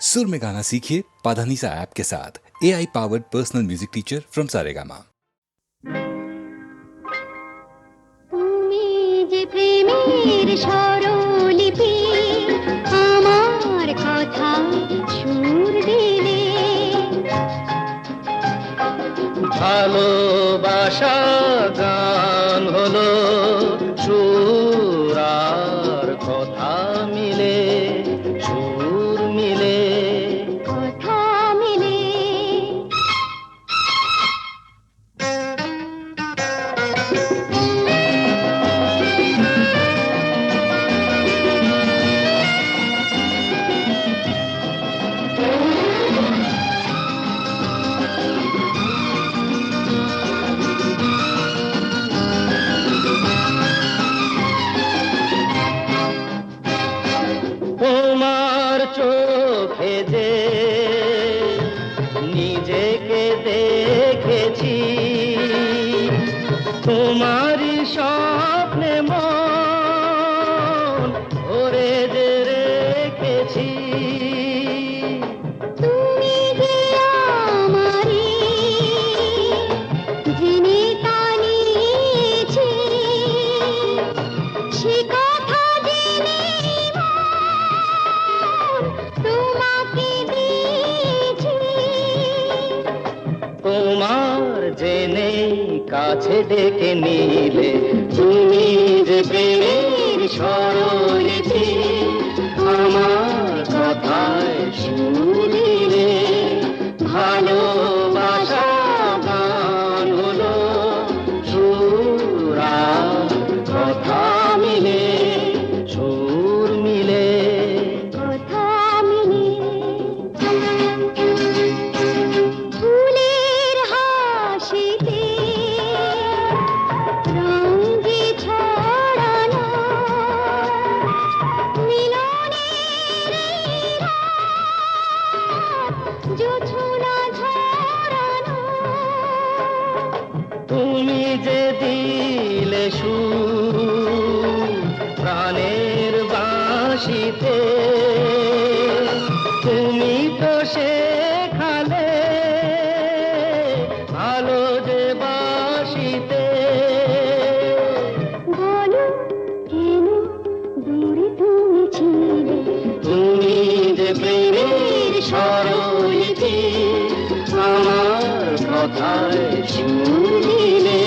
सुर में गाना सीखिए पाधानीसा ऐप के साथ A I powered personal music teacher from Saregama তুমি যে প্রেমের স্বরলিপি আমার কথা সুর দিলে ভালোবাসা গান হলো সুর তোমারই স্বপ্নে কাছে ডেকে নিলে তুমি যে প্রেমের সরছি আমার কথায় শুনিলে ভালোবাসা সরলিপি আমার কথায় শুনিলে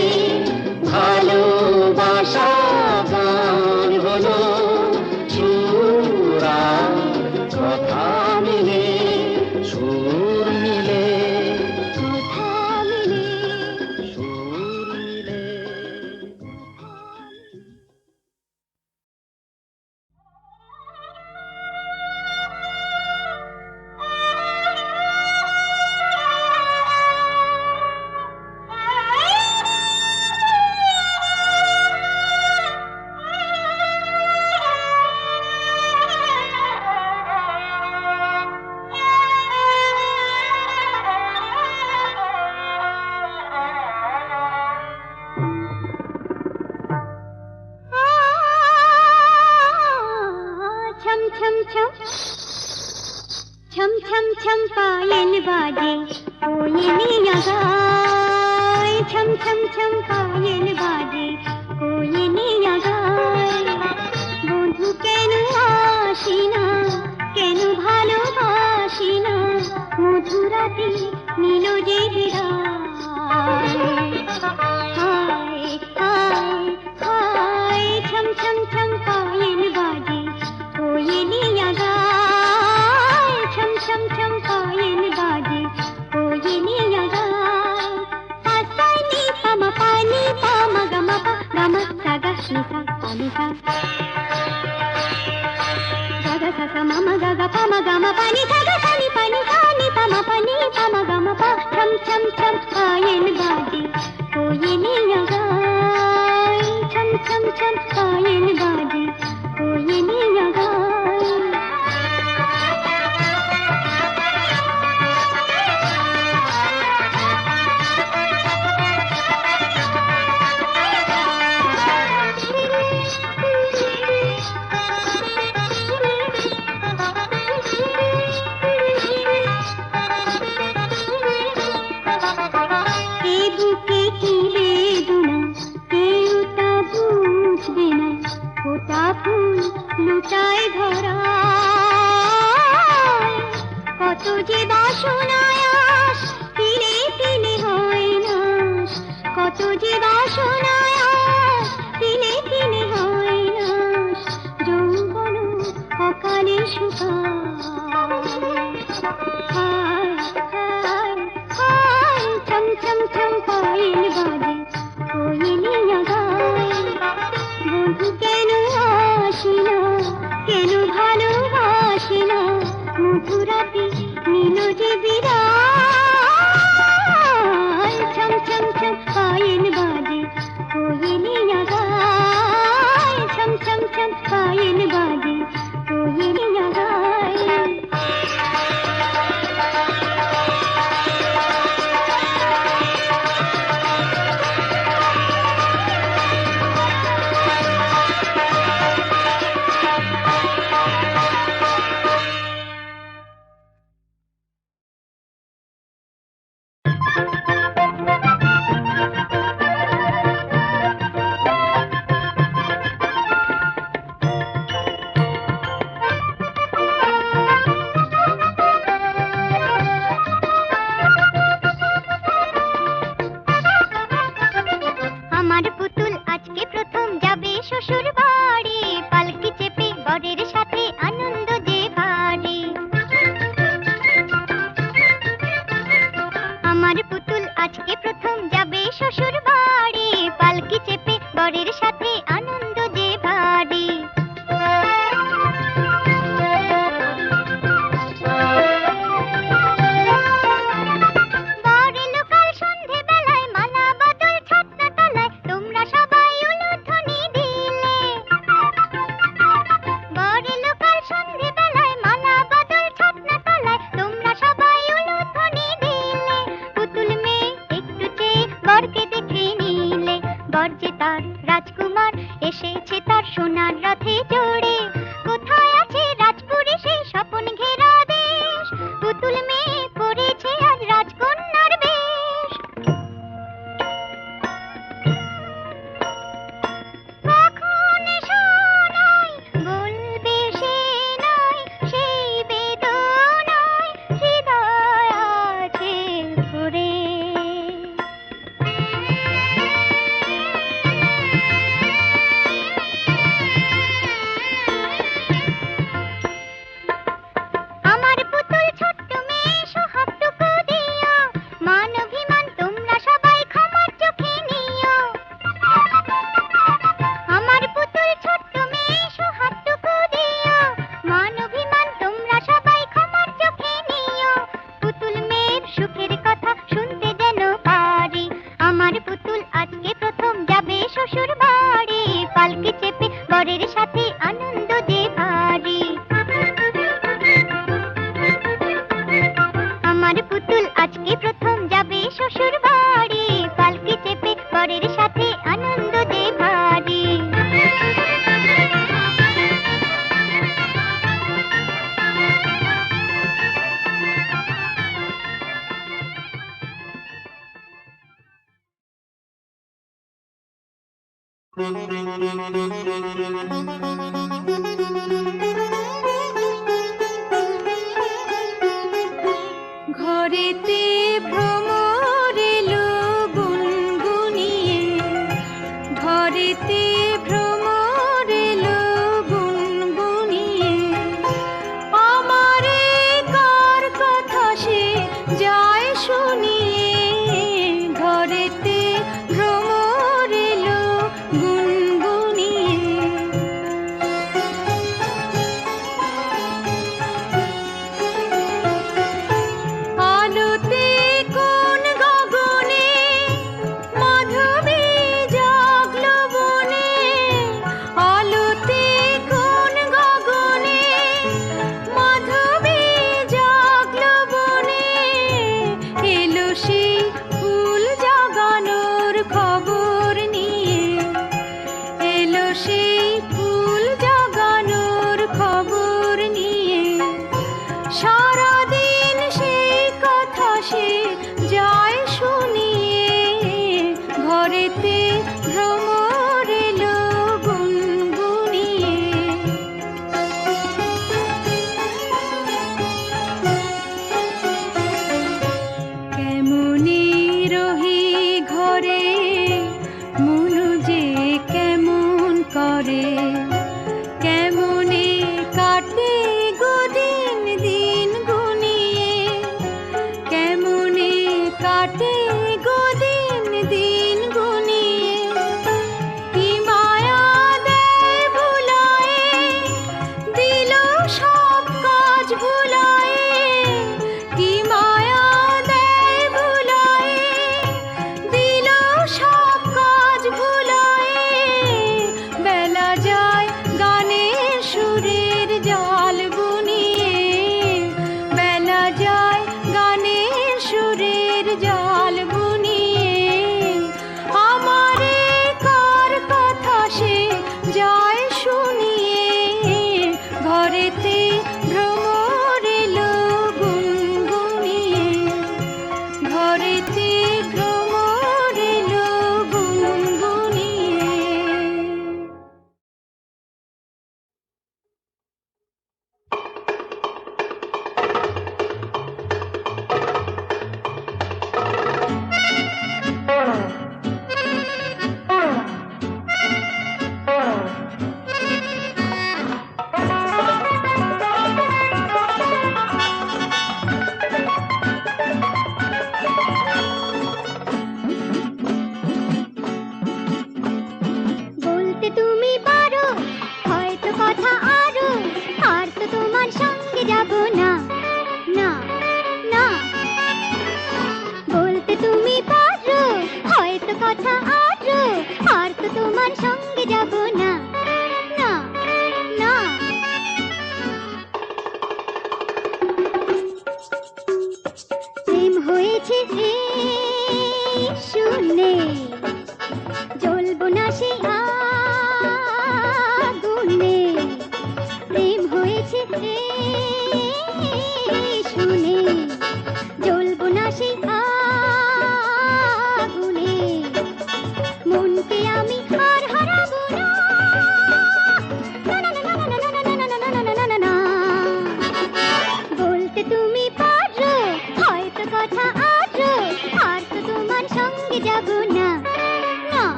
ভালোবাসা మమ గగ చం చం చం yeni badem. ঘরেতে